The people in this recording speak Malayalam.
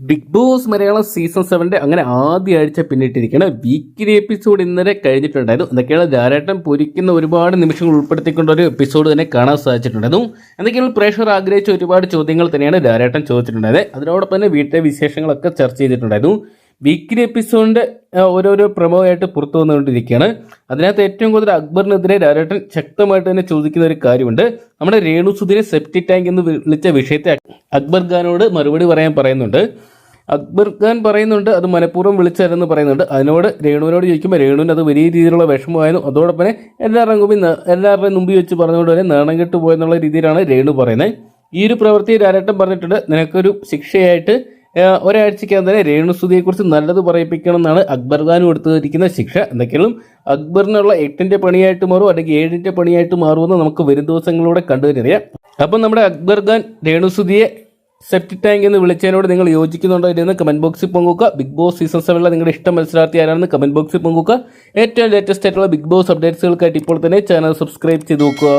ബിഗ് ബോസ് മലയാളം സീസൺ സെവന്റെ അങ്ങനെ ആദ്യ ആഴ്ച പിന്നിട്ടിരിക്കുകയാണ്. വീക്കിലി എപ്പിസോഡ് ഇന്നലെ കഴിഞ്ഞിട്ടുണ്ടായിരുന്നു. എന്തൊക്കെയാണ് ധാരാട്ടം പൊരിക്കുന്ന ഒരുപാട് നിമിഷങ്ങൾ ഉൾപ്പെടുത്തിക്കൊണ്ടൊരു എപ്പിസോഡ് തന്നെ കാണാൻ സാധിച്ചിട്ടുണ്ടായിരുന്നു. എന്തൊക്കെയാണ് പ്രേക്ഷകർ ആഗ്രഹിച്ച ഒരുപാട് ചോദ്യങ്ങൾ തന്നെയാണ് ധാരാട്ടം ചോദിച്ചിട്ടുണ്ടായത്. അതിനോടൊപ്പം തന്നെ വീട്ടിലെ വിശേഷങ്ങളൊക്കെ ചർച്ച ചെയ്തിട്ടുണ്ടായിരുന്നു. വീക്കിലി എപ്പിസോഡിന്റെ ഓരോരോ പ്രമോയായിട്ട് പുറത്തു വന്നുകൊണ്ടിരിക്കുകയാണ്. അതിനകത്ത് ഏറ്റവും കൂടുതൽ അക്ബറിനെതിരെ രാജേട്ടൻ ശക്തമായിട്ട് തന്നെ ചോദിക്കുന്ന ഒരു കാര്യമുണ്ട്. നമ്മുടെ രേണു സുധിനെ സെപ്റ്റി ടാങ്ക് എന്ന് വിളിച്ച വിഷയത്തെ അക്ബർ ഖാനോട് മറുപടി പറയാൻ പറയുന്നുണ്ട്. അക്ബർ ഖാൻ പറയുന്നുണ്ട് അത് മനഃപൂർവം വിളിച്ചായിരുന്നു പറയുന്നുണ്ട്. അതിനോട് രേണുവിനോട് ചോദിക്കുമ്പോൾ രേണുവിന് അത് വലിയ രീതിയിലുള്ള വിഷമമായിരുന്നു. അതോടൊപ്പം എല്ലാവരുടെയും മുമ്പിൽ എല്ലാവരുടെയും മുമ്പിൽ വെച്ച് പറഞ്ഞുകൊണ്ട് തന്നെ നാണം കെട്ടുപോയെന്നുള്ള രീതിയിലാണ് രേണു പറയുന്നത്. ഈ ഒരു പ്രവൃത്തി രാരേട്ടൻ പറഞ്ഞിട്ടുണ്ട്. നിനക്കൊരു ശിക്ഷയായിട്ട് ഒരാഴ്ചക്കകം തന്നെ രേണുസുതിയെക്കുറിച്ച് നല്ലത് പറയിപ്പിക്കണം എന്നാണ് അക്ബർ ഖാൻ കൊടുത്തിരിക്കുന്ന ശിക്ഷ. എന്തൊക്കെയാണ് അക്ബറിനുള്ള എട്ടിന്റെ പണിയായിട്ട് മാറും അല്ലെങ്കിൽ ഏഴിന്റെ പണിയായിട്ട് മാറുമെന്ന് നമുക്ക് വരും ദിവസങ്ങളിലൂടെ കണ്ടുതന്നെറിയാം അപ്പം നമ്മുടെ അക്ബർ ഖാൻ രേണുസുതിയെ സെപ്റ്റി ടാങ്ക് എന്ന് വിളിച്ചതിനോട് നിങ്ങൾ യോജിക്കുന്നുണ്ടോ ഇല്ലെന്ന് കമന്റ് ബോക്സിൽ പങ്കുവെക്കുക. ബിഗ് ബോസ് സീസൺ സെവനിലെ നിങ്ങളുടെ ഇഷ്ടം മത്സരാർത്ഥി ആരാണെന്ന് കമന്റ് ബോക്സിൽ പങ്കുവെക്കുക. ഏറ്റവും ലേറ്റസ്റ്റ് ആയിട്ടുള്ള ബിഗ് ബോസ് അപ്ഡേറ്റ്സുകൾക്കായിട്ട് ഇപ്പോൾ തന്നെ ചാനൽ സബ്സ്ക്രൈബ് ചെയ്ത് നോക്കുക.